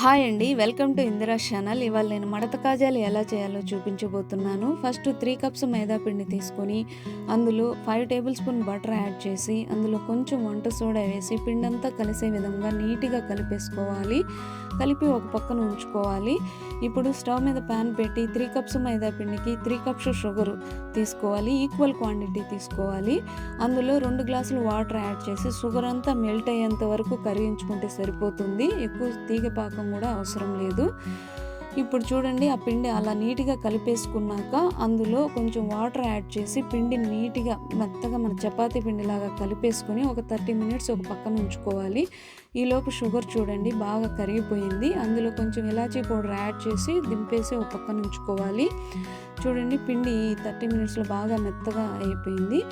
Hi అండి welcome to Indira channel. ఇవాళ నేను మడత కాజాలు ఎలా చేయాలో చూపించబోతున్నాను. ఫస్ట్ త్రీ కప్స్ మైదా పిండి తీసుకొని అందులో five tablespoon butter add చేసి అందులో కొంచెం వంట సోడా వేసి పిండి అంతా కలిసే విధంగా నీట్గా కలిపేసుకోవాలి. కలిపి ఒక పక్కన ఉంచుకోవాలి. ఇప్పుడు స్టవ్ మీద ప్యాన్ పెట్టి త్రీ కప్స్ మైదా పిండికి త్రీ కప్స్ షుగర్ తీసుకోవాలి. ఈక్వల్ క్వాంటిటీ తీసుకోవాలి. అందులో రెండు గ్లాసులు వాటర్ యాడ్ చేసి షుగర్ అంతా మెల్ట్ అయ్యేంత వరకు కరిగించుకుంటే సరిపోతుంది. ఎక్కువ తీగ పాకం కూడా అవసరం లేదు. ఇప్పుడు చూడండి ఆ పిండి అలా నీట్గా కలిపేసుకున్నాక అందులో కొంచెం వాటర్ యాడ్ చేసి పిండి నీట్గా మెత్తగా మన చపాతీ పిండిలాగా కలిపేసుకొని ఒక థర్టీ మినిట్స్ ఒక పక్కన ఉంచుకోవాలి. ఈలోపు షుగర్ చూడండి బాగా కరిగిపోయింది. అందులో కొంచెం ఇలాచీ పౌడర్ యాడ్ చేసి దింపేసి ఒక పక్కన ఉంచుకోవాలి. చూడండి పిండి థర్టీ మినిట్స్లో బాగా మెత్తగా అయిపోయింది.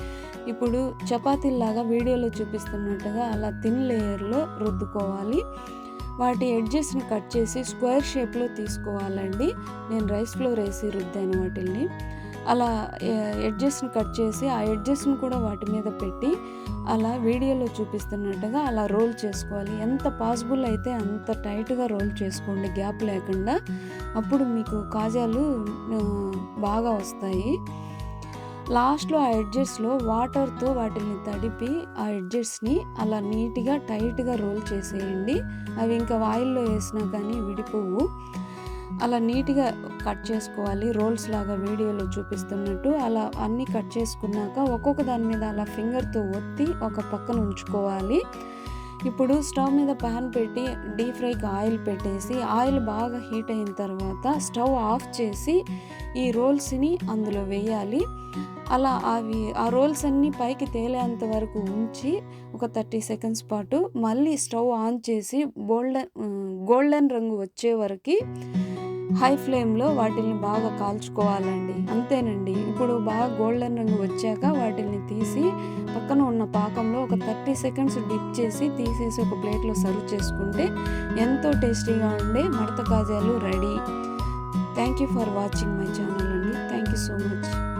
ఇప్పుడు చపాతీలాగా వీడియోలో చూపిస్తున్నట్టుగా అలా థిన్ లేయర్లో రుద్దుకోవాలి. వాటి ఎడ్జెస్ని కట్ చేసి స్క్వేర్ షేప్లో తీసుకోవాలండి. నేను రైస్ ఫ్లోర్ వేసి రుద్దాను వాటిల్ని. అలా ఎడ్జెస్ని కట్ చేసి ఆ ఎడ్జెస్ని కూడా వాటి మీద పెట్టి అలా వీడియోలో చూపిస్తున్నట్టుగా అలా రోల్ చేసుకోవాలి. ఎంత పాసిబుల్ అయితే అంత టైట్గా రోల్ చేసుకోండి గ్యాప్ లేకుండా. అప్పుడు మీకు కాజాలు బాగా వస్తాయి. లాస్ట్లో ఆ ఎడ్జెస్లో వాటర్తో వాటిని తడిపి ఆ ఎడ్జెస్ని అలా నీట్గా టైట్గా రోల్ చేసేయండి. అవి ఇంకా ఆయిల్లో వేసినా కానీ విడిపోవు. అలా నీట్గా కట్ చేసుకోవాలి. రోల్స్ లాగా వీడియోలో చూపిస్తున్నట్టు అలా అన్నీ కట్ చేసుకున్నాక ఒక్కొక్క దాని మీద అలా ఫింగర్తో ఒత్తి ఒక పక్కన ఉంచుకోవాలి. ఇప్పుడు స్టవ్ మీద ప్యాన్ పెట్టి డీప్ ఫ్రైకి ఆయిల్ పెట్టేసి ఆయిల్ బాగా హీట్ అయిన తర్వాత స్టవ్ ఆఫ్ చేసి ఈ రోల్స్ని అందులో వేయాలి. అలా అవి ఆ రోల్స్ అన్నీ పైకి తేలేంత వరకు ఉంచి ఒక థర్టీ సెకండ్స్ పాటు మళ్ళీ స్టవ్ ఆన్ చేసి గోల్డెన్ గోల్డెన్ రంగు వచ్చే వరకు హై ఫ్లేమ్లో వాటిని బాగా కాల్చుకోవాలండి. అంతేనండి. ఇప్పుడు బాగా గోల్డెన్ రంగు వచ్చాక వాటిని తీసి పక్కన ఉన్న పాకంలో ఒక థర్టీ సెకండ్స్ డిప్ చేసి తీసేసి ఒక ప్లేట్లో సర్వ్ చేసుకుంటే ఎంతో టేస్టీగా ఉండే మడత కాజాలు ready. Thank you for watching my channel అండి. Thank you so much.